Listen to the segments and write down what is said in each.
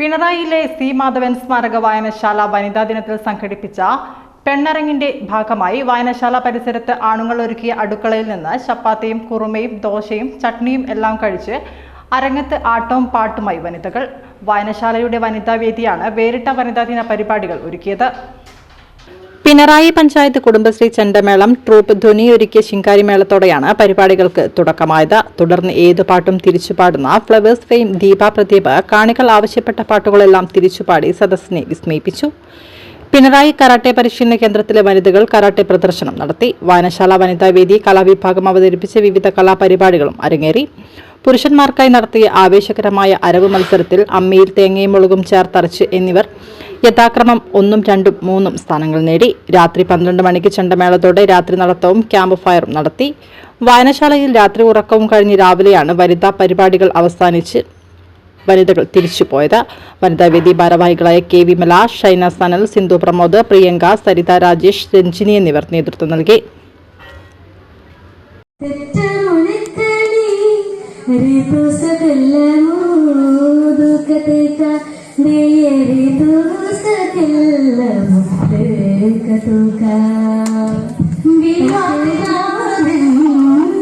പിണറായിയിലെ C Madhavan സ്മാരക വായനശാല വനിതാ ദിനത്തിൽ സംഘടിപ്പിച്ച പെണ്ണറങ്ങിന്റെ ഭാഗമായി വായനശാല പരിസരത്ത് ആണുങ്ങൾ ഒരുക്കിയ അടുക്കളയിൽ നിന്ന് ചപ്പാത്തിയും കുറുമയും ദോശയും ചട്നിയും എല്ലാം കഴിച്ച് അരങ്ങത്ത് ആട്ടവും പാട്ടുമായി വനിതകൾ. വായനശാലയുടെ വനിതാ വേദിയാണ് വേറിട്ട വനിതാ ദിന പരിപാടികൾ ഒരുക്കിയത്. പിണറായി പഞ്ചായത്ത് കുടുംബശ്രീ ചെണ്ടമേളം ട്രൂപ്പ് ധ്വനിയൊരുക്കിയ ശിങ്കാരി ശിങ്കാരിമേളത്തോടെയാണ് പരിപാടികൾക്ക് തുടക്കമായത്. തുടർന്ന് ഏതു പാട്ടും തിരിച്ചുപാടുന്ന ഫ്ലവേഴ്സ് ഫെയിം ദീപ പ്രദീപ് കാണികൾ ആവശ്യപ്പെട്ട പാട്ടുകളെല്ലാം തിരിച്ചുപാടി സദസ്സിനെ വിസ്മയിപ്പിച്ചു. പിണറായി കരാട്ടെ പരിശീലന കേന്ദ്രത്തിലെ വനിതകൾ കരാട്ടെ പ്രദർശനം നടത്തി. വായനശാല വനിതാ വേദി കലാവിഭാഗം അവതരിപ്പിച്ച വിവിധ കലാപരിപാടികളും അരങ്ങേറി. പുരുഷന്മാർക്കായി നടത്തിയ ആവേശകരമായ അരവ് മത്സരത്തിൽ അമ്മയിൽ തേങ്ങയും മുളകും ചേർത്തരച്ച് എന്നിവർ യഥാക്രമം ഒന്നും രണ്ടും മൂന്നും സ്ഥാനങ്ങൾ നേടി. രാത്രി പന്ത്രണ്ട് മണിക്ക് ചെണ്ടമേളത്തോടെ രാത്രി നടത്തവും ക്യാമ്പ് ഫയറും നടത്തി. വായനശാലയിൽ രാത്രി ഉറക്കവും കഴിഞ്ഞ് രാവിലെയാണ് വനിതാ പരിപാടികൾ അവസാനിച്ച് വനിതകൾ തിരിച്ചുപോയത് വനിതാ വേദി ഭാരവാഹികളായ കെ വിമല ഷൈന സനൽ സിന്ധു പ്രമോദ് പ്രിയങ്ക സരിത രാജേഷ് രഞ്ജിനി എന്നിവർ നേതൃത്വം നൽകി. يرد സകലമുസ്തകതുക വിവാദനാഥൻ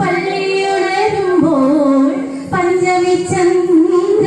പള്ളിയുണരുമ്പോൾ പഞ്ചമി ചന്ദ്ര